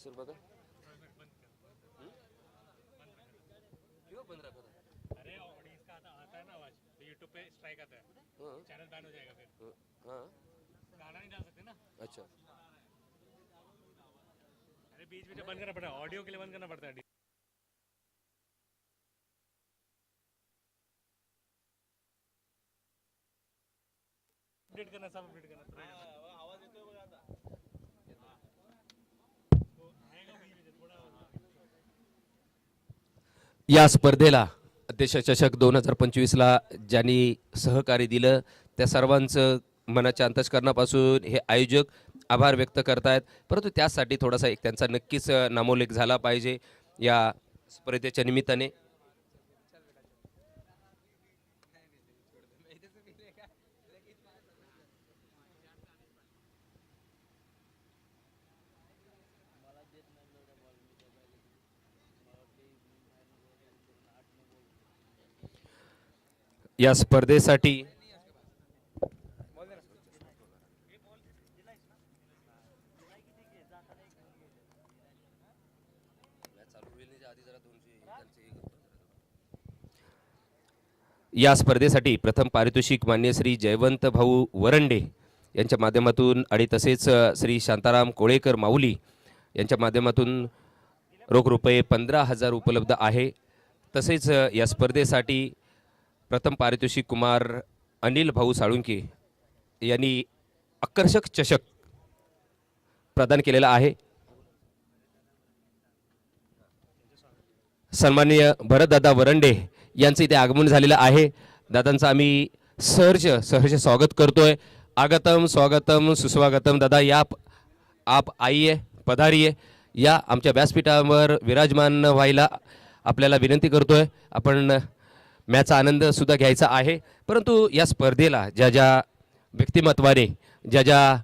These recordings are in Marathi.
सर बघा हम्म? क्यों बंद रखा था? अरे ऑडियंस का आता आता है ना आवाज़ तो यूट्यूब पे स्ट्राइक आता है। हाँ। चैनल बैन हो जाएगा फिर। हाँ। गाना नहीं डाल सकते ना? अच्छा। अरे बीच बीच में बंद करना पड़ता है ऑडियो के लिए बंद करना पड़ता है। अपडेट करना सब अपडेट करना। या स्पर्धेला देशचषक दोन हजार पंचवीसला ज्यांनी सहकार्य दिलं त्या सर्वांचं मनाच्या अंतस्करणापासून हे आयोजक आभार व्यक्त करतायत. परंतु त्यासाठी थोडासा एक त्यांचा नक्कीच नामोल्लेख झाला पाहिजे या स्पर्धेच्या निमित्ताने. या स्पर्धेसाठी. या स्पर्धेसाठी प्रथम पारितोषिक मान्य श्री जयवंत भाऊ वरंडे यांच्या माध्यमातून आणि तसेच श्री शांताराम कोळेकर माऊली यांच्या माध्यमातून रोख रुपये पंधरा हजार उपलब्ध आहे. तसेच या स्पर्धेसाठी प्रथम पारितोषिक कुमार अनिल भाऊ साळुंके यांनी आकर्षक चषक प्रदान केलेला आहे. सन्माननीय भरतदादा वरंडे यांचं इथे आगमन झालेलं आहे. दादांचं आम्ही सहर्ष सहर्ष स्वागत करतोय. आगतम स्वागतम सुस्वागतम दादा या आप आईये पधारिये. या आमच्या व्यासपीठावर विराजमान व्हायला आपल्याला विनंती करतोय. आपण मॅचचा आनंदसुद्धा घ्यायचा आहे. परंतु या स्पर्धेला ज्या ज्या व्यक्तिमत्वाने ज्या ज्या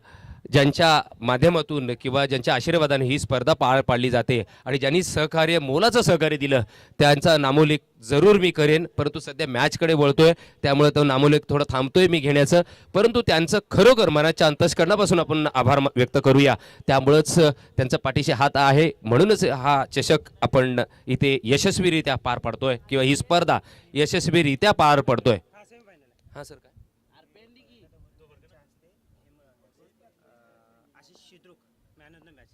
ज्यांच्या माध्यमातून किंवा ज्यांच्या आशीर्वादाने ही स्पर्धा पार पाडली जाते आणि ज्यांनी सहकार्य मोलाचं सहकार्य दिलं त्यांचा नामोल्लेख जरूर मी करेन. परंतु सध्या मॅचकडे वळतोय त्यामुळे तो नामोल्लेख थोडं थांबतोय मी घेण्याचं. परंतु त्यांचं खरोखर मनाच्या अंतस्करणापासून आपण आभार व्यक्त करूया. त्यामुळंच त्यांचा पाठीशी हात आहे. म्हणूनच हा चषक आपण इथे यशस्वीरित्या पार पाडतोय किंवा ही स्पर्धा यशस्वीरित्या पार पडतोय. हां सर काय Ashish Shidruk man of the match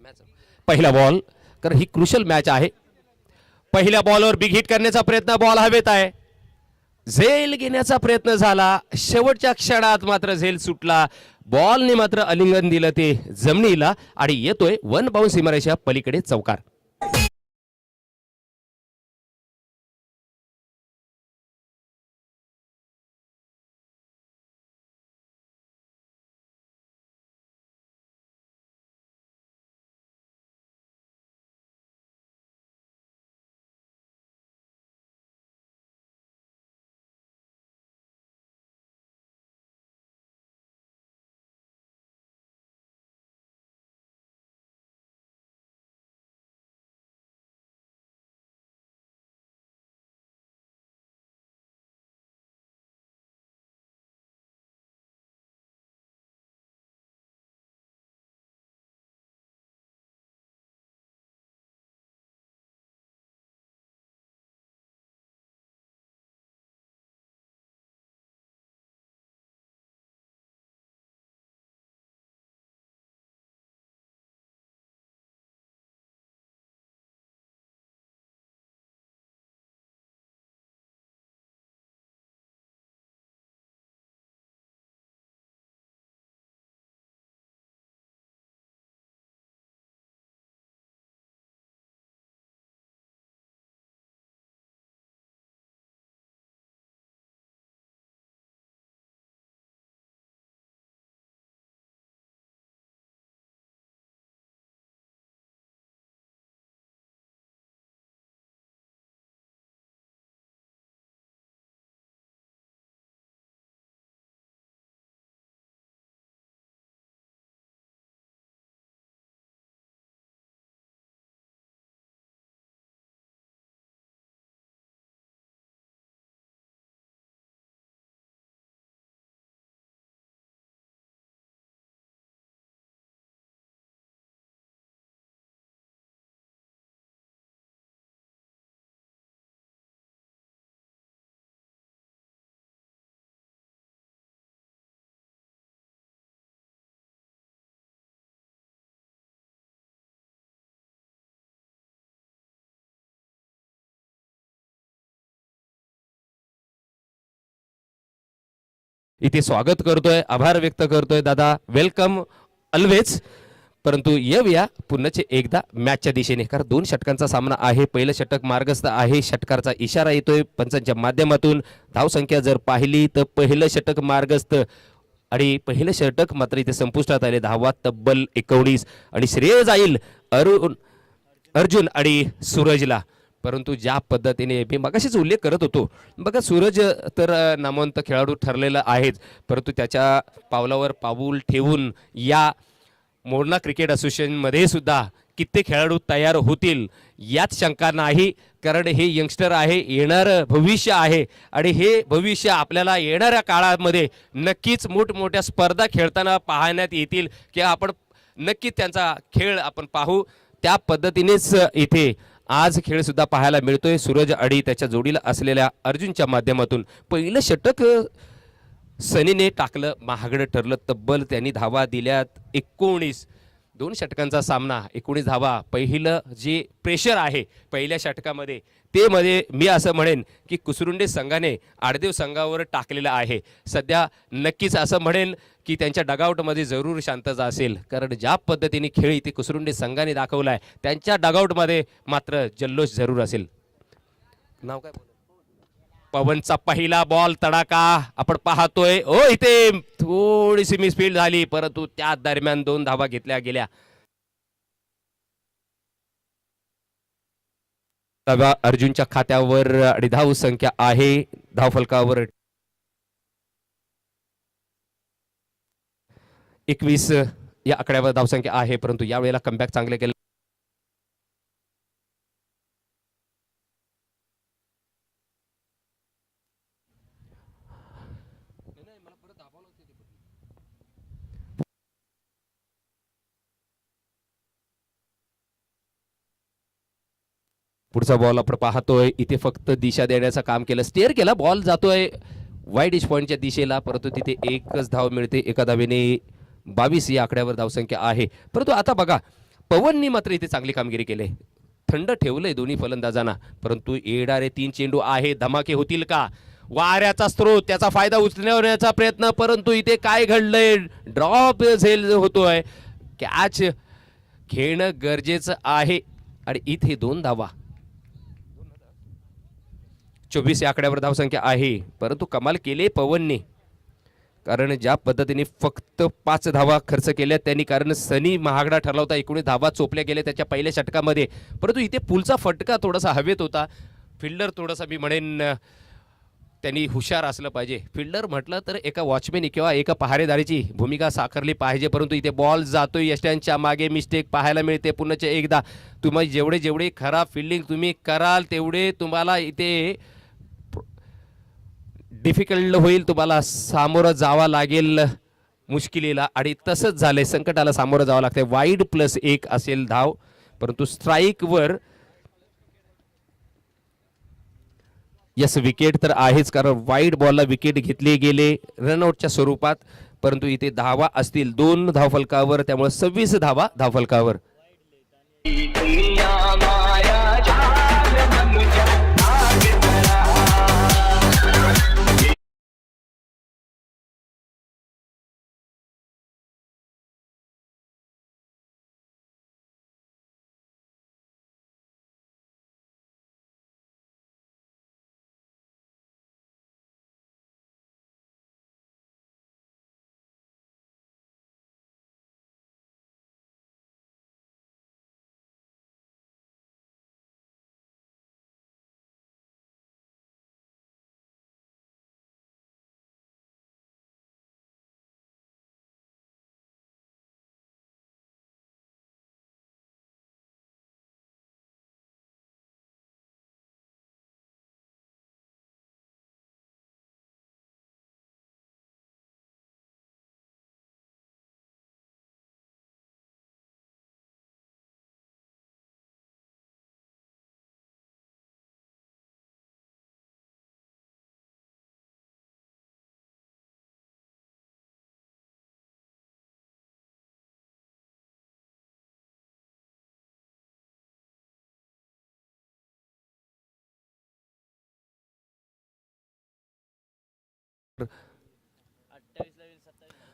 match पहिला बॉल कारण ही क्रुशल मॅच आहे. पहिल्या बॉलवर बिग हिट करण्याचा प्रयत्न बॉल हवेत आहे. झेल घेण्याचा प्रयत्न झाला. शेवटच्या क्षणात मात्र झेल सुटला. बॉलने मात्र अलिंगन दिलं ते जमिनीला आणि येतोय वन बाउन्स सीमारेषा पलीकडे चौकार. इथे स्वागत करतोय आभार व्यक्त करतोय दादा. वेलकम ऑलवेज परंतु येऊया पुन्हाचे एकदा मॅचच्या दिशेने. कारण दोन षटकांचा सामना आहे. पहिलं षटक मार्गस्थ आहे. षटकारचा इशारा येतोय पंचांच्या माध्यमातून. धावसंख्या जर पाहिली तर पहिलं षटक मार्गस्थ. आणि पहिलं षटक मात्र इथे संपुष्टात आले. धावा तब्बल एकोणीस. आणि श्रेय जाईल अरुण अर्जुन आणि सूरजला. परंतु ज्या पद्धतीने मी मगाशीच उल्लेख करत होतो बघा सूरज तर नामवंत खेळाडू ठरलेला आहेच परंतु त्याच्या पावलावर पाऊल ठेवून या मोरणा क्रिकेट असोसिएशनमध्ये सुद्धा कित्येक खेळाडू तयार होतील यात शंका नाही कारण हे यंगस्टर आहे येणारं भविष्य आहे आणि हे भविष्य आपल्याला येणाऱ्या काळामध्ये नक्कीच मोठमोठ्या स्पर्धा खेळताना पाहण्यात येतील किंवा आपण नक्कीच त्यांचा खेळ आपण पाहू त्या पद्धतीनेच इथे आज खेळ सुद्धा पाहायला मिळतोय. सूरज अडी त्याच्या जोडीला असलेल्या अर्जुनच्या माध्यमातून. पहिलं षटक सनीने टाकलं. महागडं ठरलं तब्बल. त्यांनी धावा दिल्यात एकोणीस. दोन षटकांचा सामना एकोणीस धावा. पहिलं जे प्रेशर आहे पहिल्या षटकामध्ये ते मध्ये मी असं म्हणेन की कुसरुंडे संघाने आडदेव संघावर टाकलेलं आहे. सध्या नक्कीच असं म्हणेन की त्यांच्या डगआउटमध्ये जरूर शांतता असेल कारण ज्या पद्धतीने खेळी ते कुसरुंडे संघाने दाखवला आहे त्यांच्या डगआउटमध्ये मात्र जल्लोष जरूर असेल. नाव काय? पवनचा पहिला बॉल तडाका आपण पाहतोय ओ इथे थोडीशी मिसफील्ड झाली परंतु त्या दरम्यान दोन धावा घेतल्या गेल्या. अर्जुनच्या खात्यावर आणि धाव संख्या आहे. धाव एकवीस या आकड्यावर धावसंख्या आहे परंतु यावेळेला कमबॅक चांगले केले. पुढचा बॉल आपण पाहतोय. इथे फक्त दिशा देण्याचं काम केलं. स्टेअर केला. बॉल जातोय. वाईट इश पॉईंटच्या दिशेला. परंतु तिथे एकच धाव मिळते. एका धावेने बावीस या आकड्यावर धावसंख्या आहे. परंतु आता बघा पवननी मात्र इथे चांगली कामगिरी केली थंड ठेवलंय दोन्ही फलंदाजांना. परंतु येणारे तीन चेंडू आहे. धमाके होतील का? वाऱ्याचा स्रोत त्याचा फायदा उचलण्याचा प्रयत्न परंतु इथे काय घडलंय? ड्रॉप झेल होतोय. कॅच खेळणं गरजेचं आहे. आणि इथे दोन धावा. चोवीस या आकड्यावर धावसंख्या आहे. परंतु कमाल केले पवनने. कारण ज्या पद्धतीने फक्त पाच धावा खर्च केल्या त्यांनी कारण सनी महागडा ठरला होता. एकोणीस धावा चोपल्या गेल्या त्याच्या पहिल्या षटकामध्ये. परंतु इथे पुलचा फटका थोडासा हवेत होता. फिल्डर थोडासा मी म्हणेन त्यांनी हुशार असलं पाहिजे. फिल्डर म्हटलं तर एका वॉचमॅन किंवा एका पहारेदारीची भूमिका साकारली पाहिजे. परंतु इथे बॉल जातोय. यष्ट्यांच्या मागे मिस्टेक पाहायला मिळते. पुन्हा एकदा तुम्ही जेवढे जेवढे खराब फिल्डिंग तुम्ही कराल तेवढे तुम्हाला इथे डिफिकल्ट होईल तुम्हाला सामोरं जावं लागेल. मुश्किलीला आणि तसंच झालंय संकटाला सामोरं जावं लागतंय. वाईड प्लस एक असेल धाव. परंतु स्ट्राईकवर यस विकेट तर आहेच कारण वाईड बॉलला विकेट घेतले गेले रनआउटच्या स्वरूपात. परंतु इथे धावा असतील. दोन धावफलकावर त्यामुळे सव्वीस धावा धावफलकावर.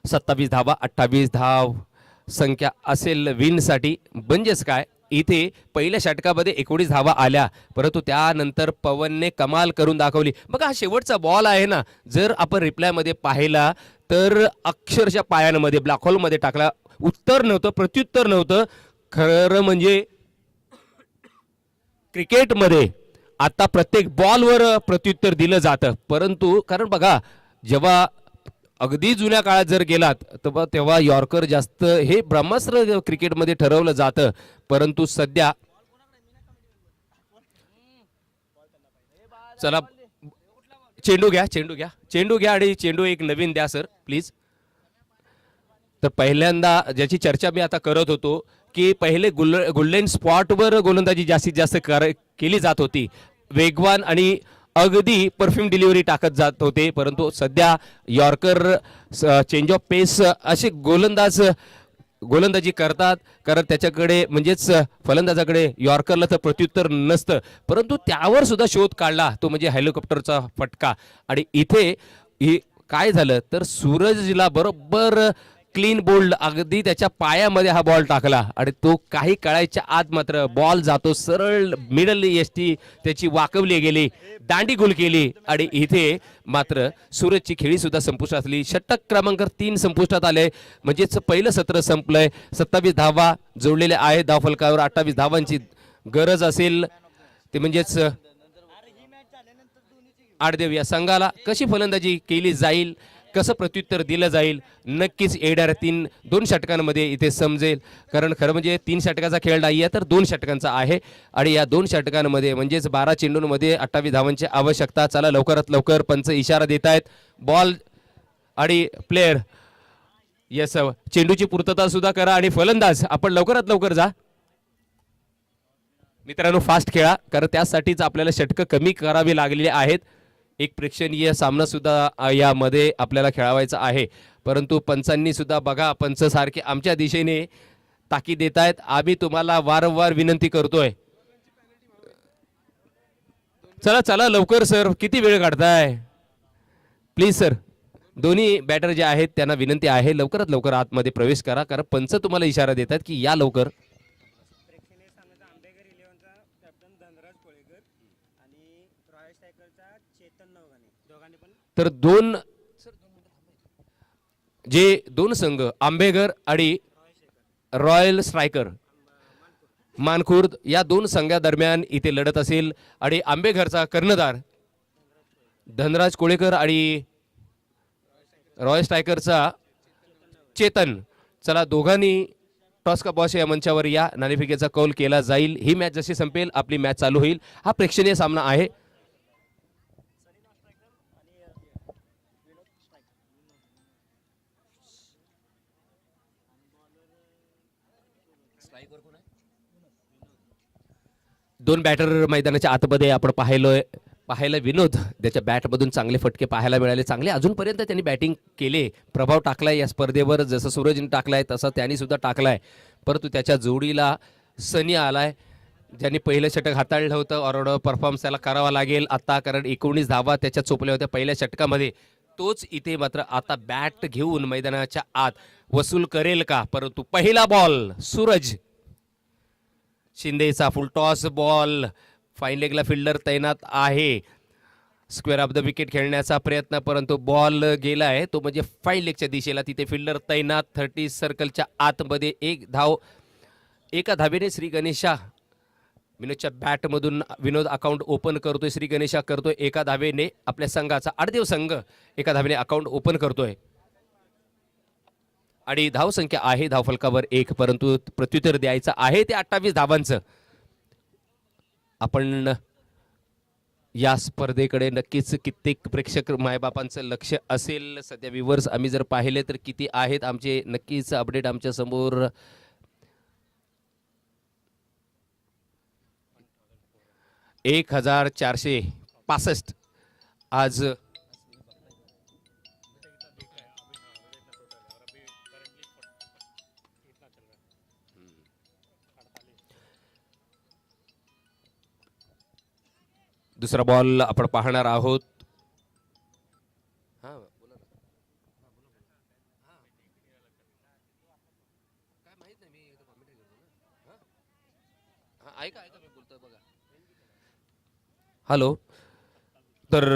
सत्तावीस धावा अठ्ठावीस धाव. संख्या असेल विनसाठी. म्हणजेच काय? इथे पहिल्या षटकामध्ये एकोणीस धावा आल्या. परंतु त्यानंतर पवनने कमाल करून दाखवली. बघा हा शेवटचा बॉल आहे ना. जर आपण रिप्लायमध्ये पाहिला तर अक्षरशः पायांमध्ये ब्लॅकहोलमध्ये टाकला. उत्तर नव्हतं प्रत्युत्तर नव्हतं. खरं म्हणजे क्रिकेटमध्ये आता प्रत्येक बॉलवर प्रत्युत्तर दिलं जातं. परंतु कारण बघा जेव्हा अगदी जुन्या काळात जर गेलात तर तेव्हा यॉर्कर जास्त हे ब्रह्मास्त्र क्रिकेटमध्ये ठरवलं जातं. परंतु सध्या चला चेंडू घ्या चेंडू घ्या. चेंडू घ्या आणि चेंडू एक नवीन द्या सर प्लीज. तर पहिल्यांदा ज्याची चर्चा मी आता करत होतो की पहिले गुल गुल्लेन स्पॉटवर गोलंदाजी जास्तीत जास्त कर केली जात होती. वेगवान आणि अगदी परफ्यूम डिलिव्हरी टाकत जात होते परंतु सध्या यॉर्कर चेंज ऑफ पेस असे गोलंदाज गोलंदाजी करतात. कारण त्याच्याकडे म्हणजेच फलंदाजाकडे यॉर्करला तर प्रत्युत्तर नसतं. परंतु त्यावर सुद्धा शोध काढला तो म्हणजे हेलिकॉप्टरचा फटका. आणि इथे काय झालं? तर सूरजला बरोबर क्लीन बोल्ड अगदी त्याच्या पायामध्ये हा बॉल टाकला. आणि तो काही काळाच्या आत मात्र बॉल जातो सरळ मिडल एसटी त्याची वाकवली गेली दांडी गोल केली आणि इथे मात्र सूरजची खेळी सुद्धा संपुष्टात आली. षटक क्रमांक तीन संपुष्टात आले. म्हणजेच पहिलं सत्र संपलंय. सत्तावीस धावा जोडलेल्या आहेत. धावफलकावर अठ्ठावीस धावांची गरज असेल. ते म्हणजेच आडदेव या संघाला कशी फलंदाजी केली जाईल? कसं प्रत्युत्तर दिलं जाईल नक्कीच येणाऱ्या तीन दोन षटकांमध्ये इथे समजेल. कारण खरं म्हणजे तीन षटकाचा खेळ नाही आहे तर दोन षटकांचा आहे. आणि या दोन षटकांमध्ये म्हणजेच बारा चेंडूंमध्ये अठ्ठावीस धावांची आवश्यकता. चला लवकरात लवकर पंच इशारा देत आहेत. बॉल आणि प्लेअर येस चेंडूची पूर्तता सुद्धा करा आणि फलंदाज आपण लवकरात लवकर जा. मित्रांनो फास्ट खेळा. कारण त्यासाठीच आपल्याला षटकं कमी करावी लागलेली आहेत. एक प्रेक्षणीय सामना सुद्धा यामध्ये आपल्याला खेळावायचा आहे. परंतु पंचांनी सुद्धा बघा पंच सारखे आमच्या दिशेने ताकी देत आहेत आम्ही तुम्हाला वारंवार विनंती करतोय. चला चला लवकर सर. किती वेळ काढताय? Please sir. दोन्ही बॅटर जे आहेत त्यांना विनंती आहे. लवकरात लवकर आतमध्ये प्रवेश करा. कारण पंच तुम्हाला इशारा देतात की या लवकर. तर दोन जे दोन संघ आंबेगर आणि रॉयल स्ट्रायकर मानखुर्द या दोन संघादरम्यान इथे लढत असेल. आणि आंबेघरचा कर्णधार धनराज कोळेकर आणि रॉयल स्ट्रायकरचा चेतन. चला दोघांनी टॉस का बॉस या मंचावर या. नाणेफेकीचा कौल केला जाईल. ही मॅच जशी संपेल आपली मॅच चालू होईल. हा प्रेक्षणीय सामना आहे. दोन बॅटर मैदानाच्या आतमध्ये आपण पाहिलोय. पाहायला विनोद त्याच्या बॅटमधून चांगले फटके पाहायला मिळाले चांगले अजूनपर्यंत त्यांनी बॅटिंग केले. प्रभाव टाकलाय या स्पर्धेवर जसं सूरजने टाकलाय तसं त्यांनी सुद्धा टाकलाय. परंतु त्याच्या जोडीला सनी आलाय ज्यांनी पहिलं षटक हाताळलं होतं. ऑरड परफॉर्मन्स त्याला करावा लागेल. आता कारण एकोणीस धावा त्याच्या चोपल्या होत्या पहिल्या षटकामध्ये. तोच इथे मात्र आता बॅट घेऊन मैदानाच्या आत वसूल करेल का? परंतु पहिला बॉल सूरज. शिंदेचा फुल टॉस बॉल फाईन लेगला फिल्डर तैनात आहे. स्क्वेअर ऑफ द विकेट खेळण्याचा प्रयत्न परंतु बॉल गेला आहे. तो म्हणजे फाईन लेगच्या दिशेला तिथे फिल्डर तैनात. थर्टी सर्कलच्या आतमध्ये एक धाव एका धावेने श्री गणेशा विनोदच्या बॅटमधून विनोद अकाउंट ओपन करतोय. श्री गणेशा करतोय एका धावेने आपल्या संघाचा आडदेव संघ एका धावेने अकाउंट ओपन करतोय. आणि धावसंख्या आहे धावफलकावर एक परंतु प्रत्युत्तर द्यायचं आहे. ते अठ्ठावीस धावांचं. आपण या स्पर्धेकडे नक्कीच कित्येक प्रेक्षक मायबापांचं लक्ष असेल. सध्या व्ह्युअर्स आम्ही जर पाहिले तर किती आहेत? आमचे नक्कीच अपडेट आमच्यासमोर. एक हजार चारशे पासष्ट. आज दुसरा बॉल आपण पाहणार आहोत. हा, बोला ना. ऐका ऐका मी बोलतोय बघा. हॅलो तर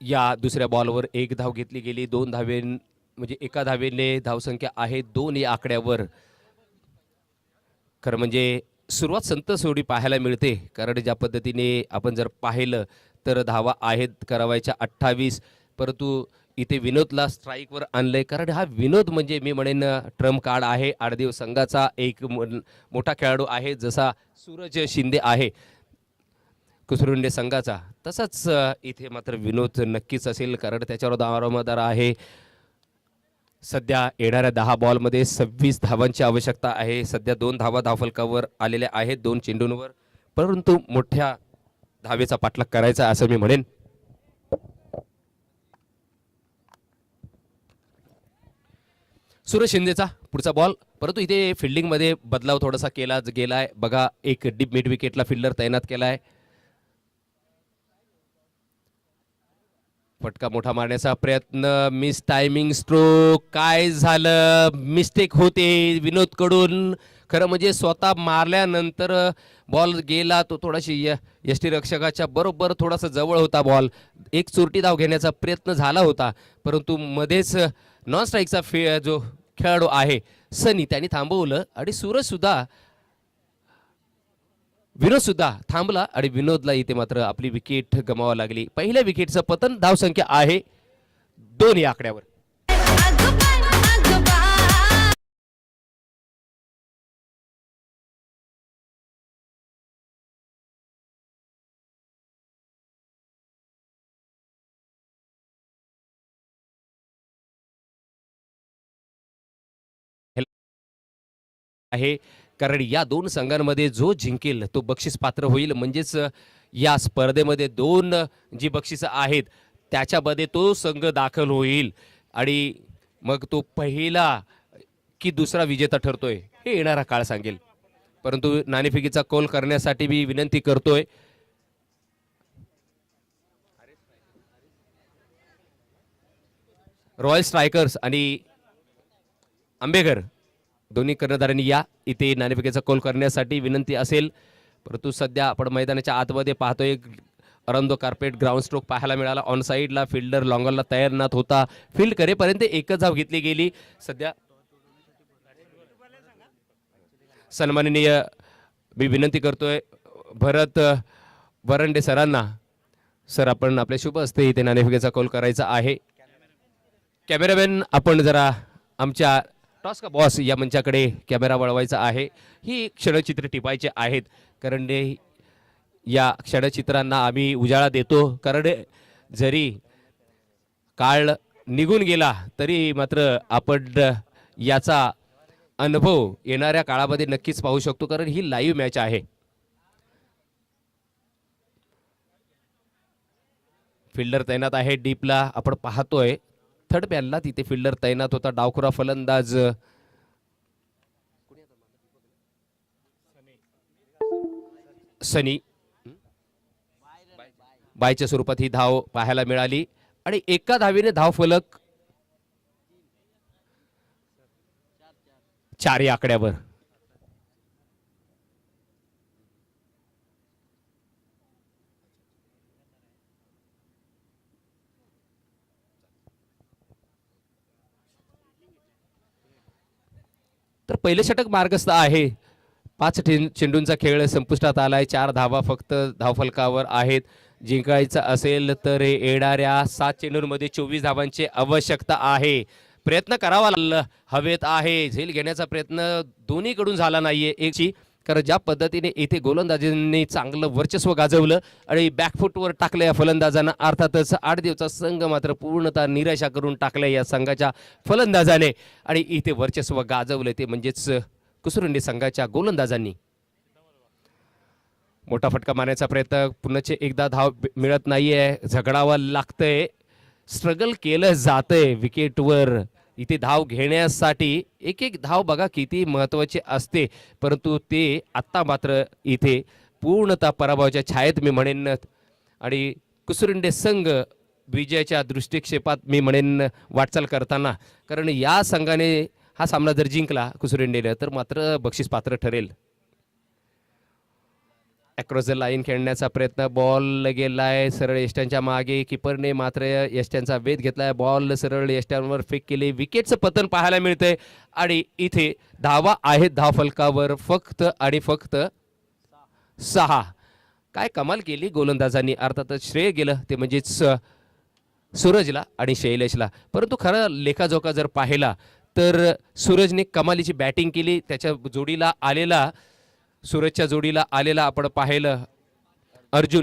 या दुसऱ्या बॉलवर एक धाव घेतली गेली. दोन धावे म्हणजे एका धावेने धावसंख्या आहे. दोन या आकड्यावर. खरं म्हणजे सुरुवात संत सोडी पाहायला मिळते. कारण ज्या पद्धतीने आपण जर पाहिलं तर धावा आहेत करावायच्या अठ्ठावीस. परंतु इथे विनोदला स्ट्राईकवर आणलं आहे कारण हा विनोद म्हणजे मी म्हणेन ट्रम्प कार्ड आहे. आडदेव संघाचा एक मोठा खेळाडू आहे. जसा सूरज शिंदे आहे कुसरुंडे संघाचा. तसाच इथे मात्र विनोद नक्कीच असेल. कारण त्याच्यावर दारोमदार आहे. सध्या येणाऱ्या दहा बॉलमध्ये सव्वीस धावांची आवश्यकता आहे. सध्या दोन धावा धावफलकावर आलेल्या आहेत दोन चेंडूंवर. परंतु मोठ्या धावेचा पाठलाग करायचा असं मी म्हणेन. सुरेश शिंदेचा पुढचा बॉल. परंतु इथे फिल्डिंगमध्ये बदलाव थोडासा केला गेलाय. बघा एक डीप मिड विकेटला फिल्डर तैनात केलाय. फटका मोठा मारण्याचा प्रयत्न. मिस टायमिंग स्ट्रोक काय झालं? मिस्टेक होते विनोदकडून. खरं म्हणजे स्वतः मारल्यानंतर बॉल गेला तो थोडाशी य यष्टी रक्षकाच्या बरोबर थोडासा जवळ होता बॉल एक चुरटी धाव घेण्याचा प्रयत्न झाला होता. परंतु मध्येच नॉन स्ट्राईकचा फे जो खेळाडू आहे सनी त्याने थांबवलं. आणि सूरजसुद्धा विनोद सुद्धा थांबला आणि विनोदला इथे मात्र आपली विकेट गमावा लागली. पहिल्या विकेटचं पतन धावसंख्या आहे दोन या आकड्यावर. आहे. कारण या दोन संघांमध्ये जो जिंकेल तो बक्षीस पात्र होईल. म्हणजेच या स्पर्धेमध्ये दोन जी बक्षिसं आहेत त्याच्यामध्ये तो संघ दाखल होईल. आणि मग तो पहिला की दुसरा विजेता ठरतोय हे येणारा काळ सांगेल. परंतु नाणेफेकीचा कौल करण्यासाठी मी विनंती करतोय रॉयल स्ट्रायकर्स आणि आंबेकर दोन्ही कर्णधारांनी या. इथे नाणेफेकीचा कौल करण्यासाठी विनंती असेल. परंतु सध्या आपण मैदानाच्या आतमध्ये पाहतोय अरंदो कार्पेट ग्राउंड स्ट्रोक पाहायला मिळाला. ऑन साईडला फिल्डर लॉंगरला तयार नात होता. फील्ड करेपर्यंत एकच धाव घेतली गेली. सध्या सन्माननीय मी विनंती करतोय भरत वरंडे सरांना. सर आपण आपल्या शुभ असते इथे नाणेफेकीचा कौल करायचा आहे. कॅमेरामॅन आपण जरा आमच्या टॉस का बॉस या मंचाकडे कॅमेरा वळवायचा आहे. ही क्षणचित्र टिपायचे आहेत. कारण या क्षणचित्रांना आम्ही उजाळा देतो. कारण जरी काळ निघून गेला तरी मात्र आपण याचा अनुभव येणाऱ्या काळामध्ये नक्कीच पाहू शकतो. कारण ही लाईव्ह मॅच आहे. फिल्डर तैनात आहे. डीपला आपण पाहतोय. थर्ड पॅनला तिथे फिल्डर तैनात होता डावखुरा फलंदाज. सनी. बायच्या स्वरूपात ही धाव पाहायला मिळाली. आणि एका धावीने धाव फलक. चारी आकड्यावर. तर पहिले षटक मार्गस्थ आहे. पाच चेंडूंचा खेळ संपुष्टात आलाय. चार धावा फक्त धावफलकावर आहेत. जिंकायचं असेल तर येणाऱ्या सात चेंडूंमध्ये चोवीस धावांची आवश्यकता आहे. प्रयत्न करावा लागला. हवेत आहे. झेल घेण्याचा प्रयत्न दोन्हीकडून झाला नाहीये. एकची कारण ज्या पद्धतीने इथे गोलंदाजांनी चांगलं वर्चस्व गाजवलं आणि बॅकफुटवर टाकलं या फलंदाजांना अर्थातच आठ दिवसा संघ मात्र पूर्णतः निराशा करून टाकल्या या संघाच्या फलंदाजाने. आणि इथे वर्चस्व गाजवलं ते म्हणजेच कुसरुंडी संघाच्या गोलंदाजांनी. मोठा फटका मारण्याचा प्रयत्न पुन्हा एकदा धाव मिळत नाहीये झगडावं लागतंय. स्ट्रगल केलं जातंय विकेटवर. इथे धाव घेण्यासाठी एक एक धाव बघा किती महत्त्वाची असते. परंतु ते आत्ता मात्र इथे पूर्णतः पराभवाच्या छायेत मी म्हणेन. आणि कुसुरुंडे संघ विजयाच्या दृष्टिक्षेपात मी म्हणेन वाटचाल करताना. कारण या संघाने हा सामना जर जिंकला कुसुरेंडेनं तर मात्र बक्षीस पात्र ठरेल. अक्रॉस द लाईन खेळण्याचा प्रयत्न. बॉल गेलाय सरळ यष्ट्यांच्या मागे. किपरने मात्र यष्ट्यांचा वेध घेतलाय. बॉल सरळ यष्ट्यांवर फेक केली. विकेटचं पतन पाहायला मिळतंय. आणि इथे धावा आहेत धाव फलकावर. फक्त आणि फक्त सहा. काय कमाल केली गोलंदाजांनी. अर्थातच श्रेय गेलं. ते म्हणजेच सूरजला आणि शैलेशला. परंतु खरं लेखाजोखा जर पाहिला तर सूरजने कमालीची बॅटिंग केली. त्याच्या जोडीला आलेला सूरजच्या जोडीला आलेला आपण पाहिलं. अर्जुन.